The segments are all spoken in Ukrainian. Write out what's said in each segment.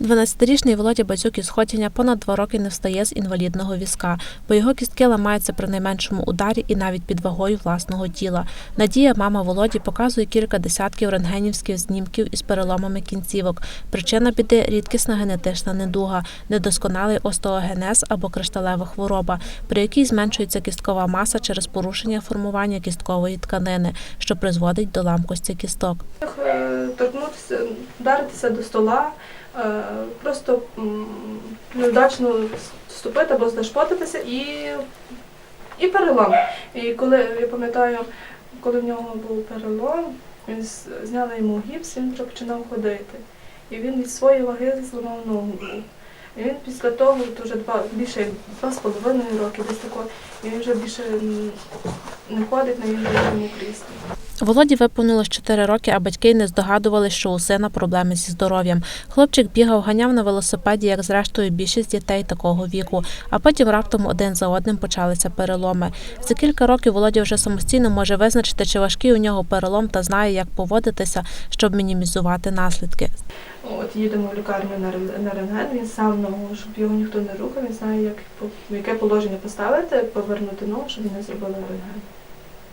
12-річний Володя Бацюк із Хотіня понад два роки не встає з інвалідного візка, бо його кістки ламаються при найменшому ударі і навіть під вагою власного тіла. Надія, мама Володі, показує кілька десятків рентгенівських знімків із переломами кінцівок. Причина біди рідкісна генетична недуга, недосконалий остеогенез або кришталева хвороба, при якій зменшується кісткова маса через порушення формування кісткової тканини, що призводить до ламкості кісток. Е, торкнутися, вдаритися до стола, просто невдачно вступити або зашпотитися і, і перелом. І коли я пам'ятаю, коли в нього був перелом, він зняли йому гіпс, він вже починав ходити. І він від своєї ваги зламав ногу. І він після того вже два більше два з половиною роки, десь тако, і він вже більше не ходить на інвалідному кріслі. Володі виповнилось 4 роки, а батьки не здогадували, що у сина проблеми зі здоров'ям. Хлопчик бігав, ганяв на велосипеді, як зрештою більшість дітей такого віку. А потім раптом один за одним почалися переломи. За кілька років Володя вже самостійно може визначити, чи важкий у нього перелом та знає, як поводитися, щоб мінімізувати наслідки. От їдемо в лікарню на рентген, він сам ногу, щоб його ніхто не рухав, він знає, як в яке положення поставити, повернути ногу, щоб не зробили рентген.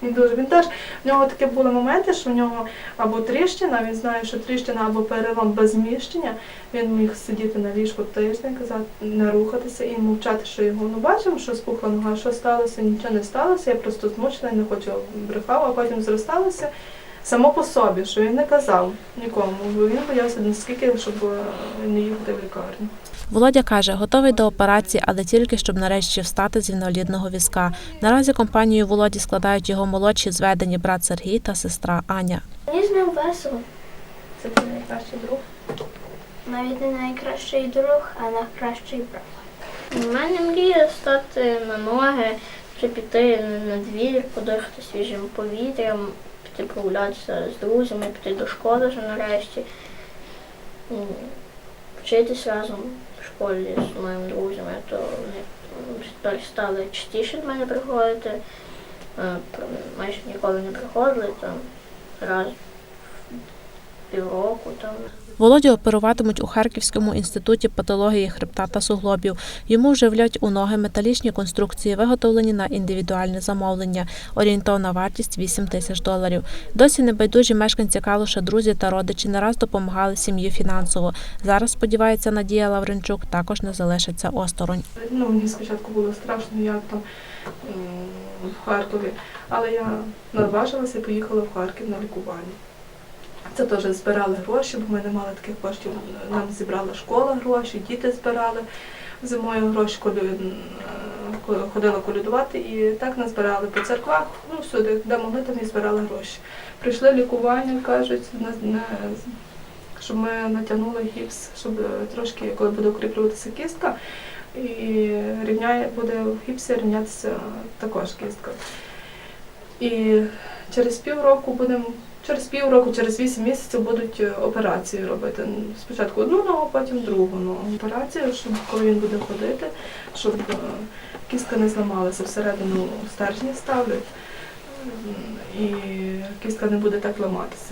Він дуже він теж в нього таке були моменти, що в нього або тріщина, він знає, що тріщина або перелом без зміщення. Він міг сидіти на ліжку тиждень, казати, не рухатися і мовчати, що його ну бачимо, що спухла нога, що сталося, нічого не сталося. Я просто змучена, не хочу брехав, а потім зросталося само по собі, що він не казав нікому, бо він боявся наскільки, щоб не їхати в лікарню. Володя каже, готовий до операції, але тільки щоб нарешті встати з інвалідного візка. Наразі компанію Володі складають його молодші зведені брат Сергій та сестра Аня. Мені з ним весело. Це твій найкращий друг. Навіть не найкращий друг, а найкращий брат. У мене мрія стати на ноги, чи піти на двір, подихати свіжим повітрям, піти прогулятися з друзями, піти до школи вже нарешті. Вчитись разом в школі з моїми друзями, то вони стали частіше до мене приходити. Е, Майже ніколи не приходили, там раз в півроку там. Володю оперуватимуть у Харківському інституті патології хребта та суглобів. Йому вживлять у ноги металічні конструкції, виготовлені на індивідуальне замовлення. Орієнтовна вартість 8 тисяч доларів. Досі небайдужі мешканці Калуша, друзі та родичі не раз допомагали сім'ї фінансово. Зараз сподівається Надія Лавренчук, також не залишиться осторонь. Ну, мені спочатку було страшно, як там в Харкові, але я наважилася і поїхала в Харків на лікування. Це теж збирали гроші, бо ми не мали таких коштів. Нам зібрала школа гроші, діти збирали зимою гроші, е, ходила колядувати, і так назбирали по церквах, ну всюди, де могли, там і збирали гроші. Прийшли лікування, кажуть, щоб ми натягнули гіпс, щоб трошки, коли буде укріплюватися кістка, і рівняє, буде в гіпсі рівнятися також кістка. І через півроку будемо, через півроку, через вісім місяців будуть е, операції робити. Спочатку одну ногу, потім другу ногу. Операцію, щоб коли він буде ходити, щоб е, кістка не зламалася, всередину стержні ставлять, і кістка не буде так ламатися.